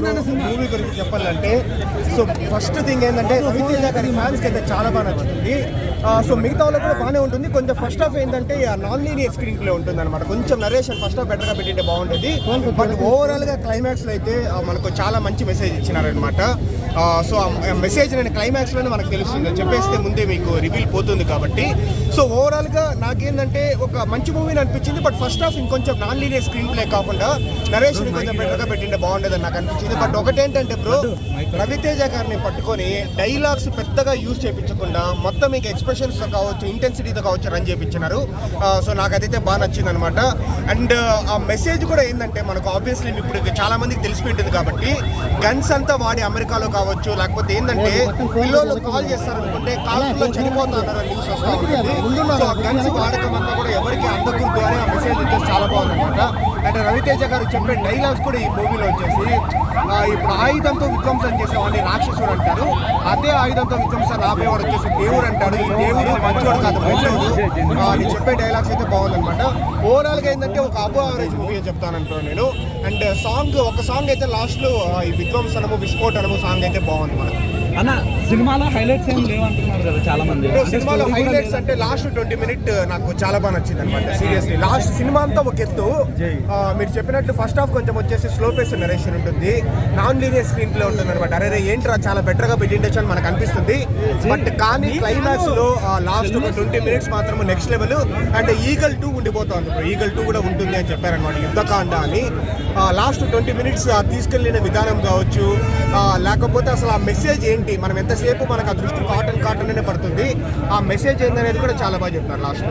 Movie గురించి చెప్పాలంటే so first thing ఏంటంటే రవితేజ గారి ఫ్యాన్స్ అయితే చాలా బాగా నచ్చుతుంది. సో మిగతా వాళ్ళకి కూడా బాగానే ఉంటుంది. కొంచెం ఫస్ట్ హాఫ్ ఏంటంటే నాన్ లీనియర్ స్క్రీన్ ప్లే ఉంటుంది అనమాట కొంచెం నరేషన్ ఫస్ట్ హాఫ్ బెటర్గా పెట్టింటే బాగుంటుంది బట్ ఓవరాల్గా అయితే మనకు చాలా మంచి మెసేజ్ ఇచ్చినారనమాట సో ఆ మెసేజ్ నేను క్లైమాక్స్లోనే మనకు తెలుస్తుంది. చెప్పేస్తే ముందే మీకు రివీల్ పోతుంది కాబట్టి. సో ఓవరాల్గా నాకేంటంటే ఒక మంచి మూవీ అనిపించింది. బట్ ఫస్ట్ హాఫ్ ఇంకొంచెం నాన్ లీనియర్ స్క్రీన్ ప్లే కాకుండా నరేషన్ కొంచెం బెటర్గా పెట్టింటే బాగుండేదని నాకు అనిపించింది. బట్ ఒకటేంటంటే బ్రో రవితేజ గారిని పట్టుకొని డైలాగ్స్ పెద్దగా యూజ్ చేయించకుండా మొత్తం మీకు ఎక్స్ప్రెషన్స్ కావచ్చు ఇంటెన్సిటీతో కావచ్చు రన్ చేయించినారు. సో నాకు అదైతే బాగా నచ్చింది అనమాట అండ్ ఆ మెసేజ్ కూడా ఏంటంటే మనకు ఆబ్వియస్లీ ఇప్పుడు చాలా మందికి తెలిసిపోయింటుంది కాబట్టి గన్స్ అంతా వాడి అమెరికాలో కావచ్చు లేకపోతే ఏంటంటే పిల్లలు కాల్ చేస్తారు అనుకుంటే కాలంలో చనిపోతున్నారు న్యూస్ వస్తా ఉంటుంది. సో ఆ గన్స్ వాడకం అంతా కూడా ఎవరికి అందకూడదు అని ఆ మెసేజ్ చాలా బాగుంది అనమాట అండ్ రవితేజ గారు చెప్పే డైలాగ్స్ కూడా ఈ మూవీలో వచ్చేసి ఇప్పుడు ఆయుధంతో విధ్వంసం చేసేవాడిని రాక్షసుడు అంటారు. అదే ఆయుధంతో విధ్వంసం ఆపేవాడు వచ్చేసి దేవుడు అంటాడు. ఈ దేవుడు మంచివాడు కాదు మంచివాడు ఆ, చెప్పే డైలాగ్స్ అయితే బాగుందనమాట ఓవరాల్గా ఏంటంటే ఒక అబో యావరేజ్ మూవీ అని చెప్తానంటాను నేను. అండ్ సాంగ్ ఒక సాంగ్ అయితే లాస్ట్లో ఈ విధ్వంసనము విస్ఫోటనము సాంగ్ అయితే బాగుంది మనకు అన్న సినిమాలో హైలైట్స్ ఏం లేవంటున్నారు కదా చాలా మంది సినిమాలో హైలైట్స్? అంటే లాస్ట్ ట్వంటీ మినిట్ నాకు చాలా బాగా నచ్చింది అనమాట సీరియస్లీ లాస్ట్ సినిమా అంతా ఒక ఎత్తు. మీరు చెప్పినట్టు ఫస్ట్ హాఫ్ కొంచెం వచ్చేసి స్లో పేస్ నరేషన్ ఉంటుంది. నాన్ లీనియర్ స్క్రీన్ ప్లే ఉంటుంది అనమాట అరే ఏంట్రా చాలా బెటర్గా పెట్టిండొచ్చు అని మనకు అనిపిస్తుంది. బట్ కానీ క్లైమాక్స్లో లాస్ట్ ఒక ట్వంటీ మినిట్స్ మాత్రం next level and Eagle two ఉండిపోతుంది ఈగల్ టూ కూడా ఉంటుంది అని చెప్పారనమాట యుద్ధకాండ అని. లాస్ట్ ట్వంటీ మినిట్స్ తీసుకెళ్ళిన విధానం కావచ్చు. లేకపోతే అసలు ఆ మెసేజ్ ఏంటి మనం ఎంతసేపు మనకు ఆ దృష్టి కాటన్ కాటన్ అనే పడుతుంది. ఆ మెసేజ్ ఏందనేది కూడా చాలా బాగా చెప్తారు లాస్ట్